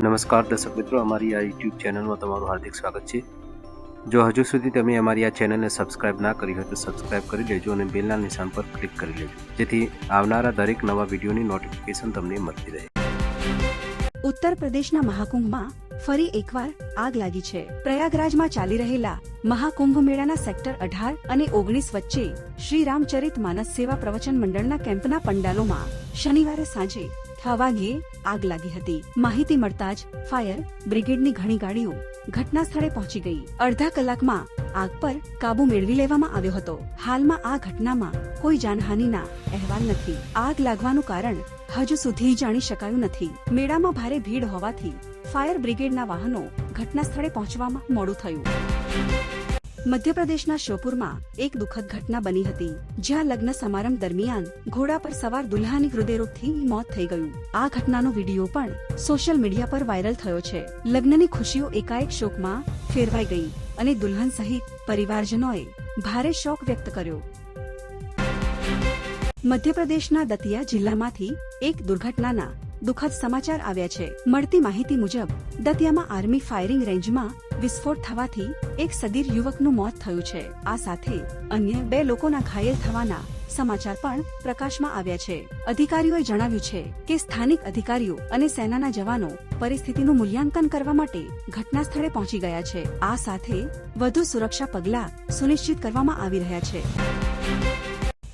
નમસ્કાર દર્શક મિત્રો, અમારી આ યુટ્યુબ ચેનલમાં તમારું હાર્દિક સ્વાગત છે. જો હજુ સુધી તમે અમારી આ ચેનલને સબસ્ક્રાઇબ ના કરી હોય તો સબસ્ક્રાઇબ કરી લેજો અને બેલના નિશાન પર ક્લિક કરી લેજો. જેથી આવનારા દરેક નવા વિડીયોની નોટિફિકેશન તમને મળતી રહે. ઉત્તર પ્રદેશના મહાકુંભમાં ફરી એકવાર આગ લાગી છે. પ્રયાગરાજમાં ચાલી રહેલા મહાકુંભ મેળાના સેક્ટર અઢાર અને ઓગણીસ વચ્ચે શ્રી રામચરિત માનસ સેવા પ્રવચન મંડળના કેમ્પના પંડાલોમાં શનિવારે સાંજે છ આગ લાગી હતી. માહિતી મળતા જ ફાયર બ્રિગેડની ઘણી ગાડીઓ ઘટના સ્થળે પહોંચી ગઈ. અડધા કલાકમાં આગ પર કાબુ મેળવી લેવામાં આવ્યો હતો. હાલમાં આ ઘટનામાં કોઈ જાનહાનિના અહેવાલ નથી. આગ લાગવાનું કારણ હજુ સુધી જાણી શકાયું નથી. મેળામાં ભારે ભીડ હોવાથી ફાયર બ્રિગેડના વાહનો ઘટના સ્થળે પહોંચવામાં મોડું થયું. મધ્યપ્રદેશના શોપુરમાં એક દુઃખદ ઘટના બની હતી, જ્યાં લગ્ન સમારંભ દરમિયાન ઘોડા પર સવાર દુલ્હાની હૃદયરોગથી મોત થઈ ગયું. આ ઘટનાનો વીડિયો પણ સોશિયલ મીડિયા પર વાયરલ થયો છે. લગ્નની ખુશીઓ એકાએક શોકમાં ફેરવાઈ ગઈ અને દુલ્હન સહિત પરિવારજનોએ ભારે શોક વ્યક્ત કર્યો. મધ્યપ્રદેશના દતિયા જિલ્લામાંથી એક દુર્ઘટનાના દુઃખદ સમાચાર આવ્યા છે. મળતી માહિતી મુજબ, દતિયામાં આર્મી ફાયરિંગ રેન્જમાં વિસ્ફોટ થવાથી એક સદીર યુવકનું મોત થયું છે. આ સાથે અન્ય બે લોકોના ઘાયલ થવાના સમાચાર પણ પ્રકાશમાં આવ્યા છે. અધિકારીઓએ જણાવ્યું છે કે સ્થાનિક અધિકારીઓ અને સેનાના જવાનો પરિસ્થિતિનું મૂલ્યાંકન કરવા માટે ઘટના સ્થળે પહોંચી ગયા છે. આ સાથે વધુ સુરક્ષા પગલાં સુનિશ્ચિત કરવામાં આવી રહ્યા છે.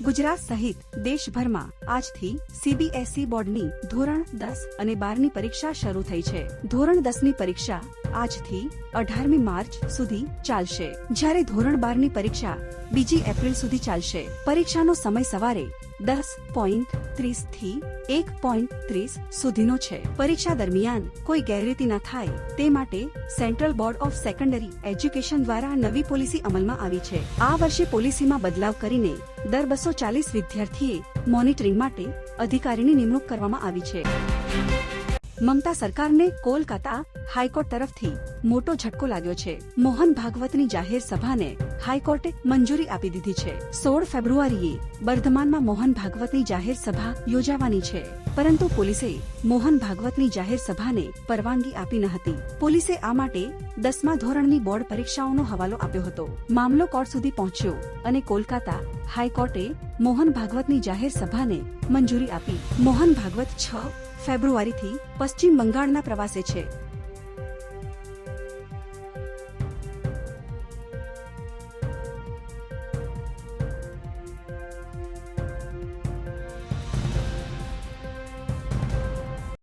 ગુજરાત સહિત દેશભરમાં આજથી સીબીએસઈ બોર્ડની ધોરણ દસ અને બારની પરીક્ષા શરૂ થઈ છે. ધોરણ દસની પરીક્ષા આજથી અઢારમી માર્ચ સુધી ચાલશે. જ્યારે ધોરણ બારની પરીક્ષા બીજી એપ્રિલ સુધી ચાલશે. પરીક્ષાનો સમય સવારે દસ પોઈન્ટ ત્રીસથી એક પોઈન્ટ ત્રીસ સુધીનો છે. પરીક્ષા દરમિયાન કોઈ ગેરરીતિ ન થાય. તે માટે central board of secondary education દ્વારા નવી પોલિસી અમલમાં આવી છે. આ વર્ષે પોલિસીમાં બદલાવ કરીને દર બસો ચાલીસ વિદ્યાર્થીએ મોનિટરિંગ માટે અધિકારીની નિમણૂક કરવામાં આવી છે. મમતા સરકારને કોલકાતા હાઈકોર્ટ તરફથી મોટો ઝટકો લાગ્યો છે. મોહન ભાગવતની જાહેર સભાને હાઈકોર્ટે મંજૂરી આપી દીધી છે. સોળ ફેબ્રુઆરીએ બર્ધમાનમાં મોહન ભાગવતની જાહેર સભા યોજાવાની છે. પરંતુ પોલીસે મોહન ભાગવતની જાહેર સભાને પરવાનગી આપી ન હતી. પોલીસે આ માટે દસમા ધોરણની બોર્ડ પરીક્ષાઓનો હવાલો આપ્યો હતો. મામલો કોર્ટ સુધી પહોંચ્યો અને કોલકાતા હાઈકોર્ટે મોહન ભાગવતની જાહેર સભાને મંજૂરી આપી. મોહન ભાગવત છ ફેબ્રુઆરીથી પશ્ચિમ બંગાળના પ્રવાસે છે.